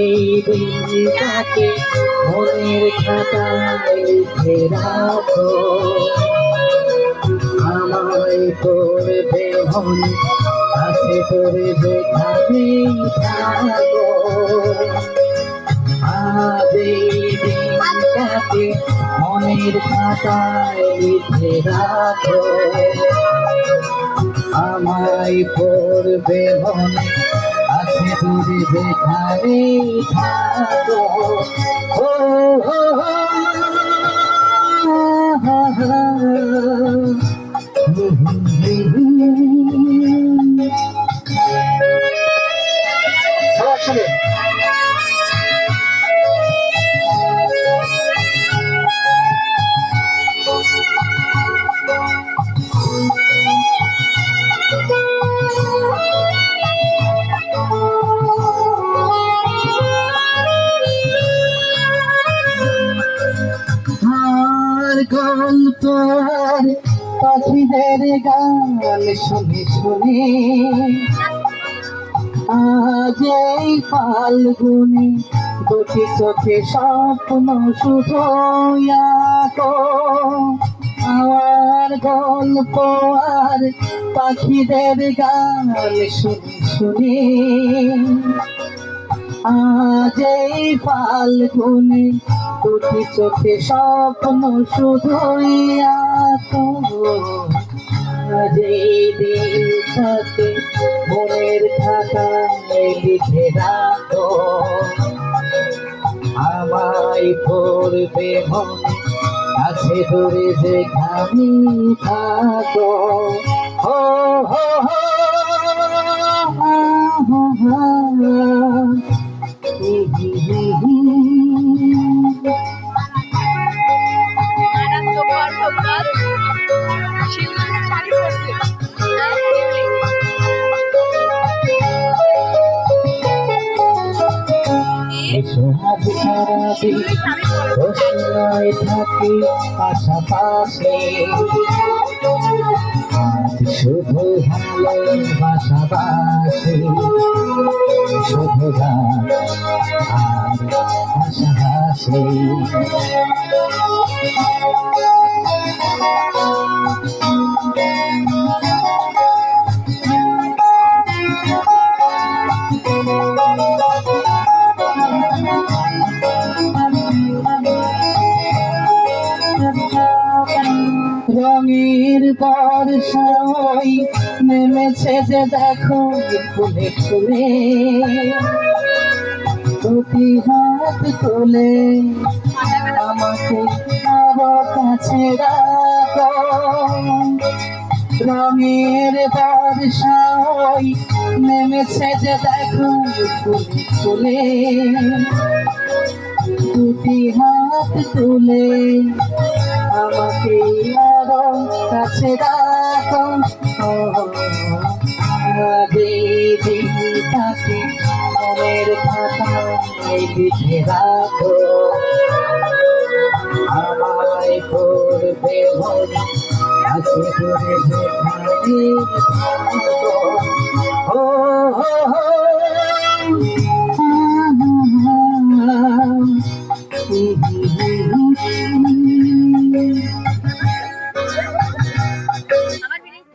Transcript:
এই মনের খাতায় রাখো আমায় করবে মনে কাছে করে যেখানে থাকো আজ এই দিনটাকে মনের খাতায় লিখে রাখো। আমায় পড়বে মনে আছে দূরে যেখানে থাকো। গল্প পাখিদের গান শুনে শুনে। আজ এই ফাল্গুনে দুটি চোখে স্বপ্ন শুধু আঁকো আমার গল্প আর পাখিদের গান শুনে শুনে। আজ এই ফাল্গুনে চোখে স্বপ্ন শুধুই আতো আজ এই দিনটাকে মনের লিখে রাখো আমায় পড়বে মনে আছে দূরে যেখানে থাকো। ও হো হো হো এসো আজ সারাদিন থাকি পাশাপাশি আজ শুধু ভালোবাসাবাসি শুধু গান আর হাসাহাসি বর্ষায় নেমেছে যে দেখো, ফুলে ফুলে। দুটি হাত তুলে আমাকে আরও কাছে রাখো রঙের বর্ষায় নেমেছে যে দেখো, ফুলে ফুলে। দুটি হাত তুলে আমাকে আরও কাছে রাখো। আগে দিনটাকে মনের খাতায় লিখে রাখো। আমায়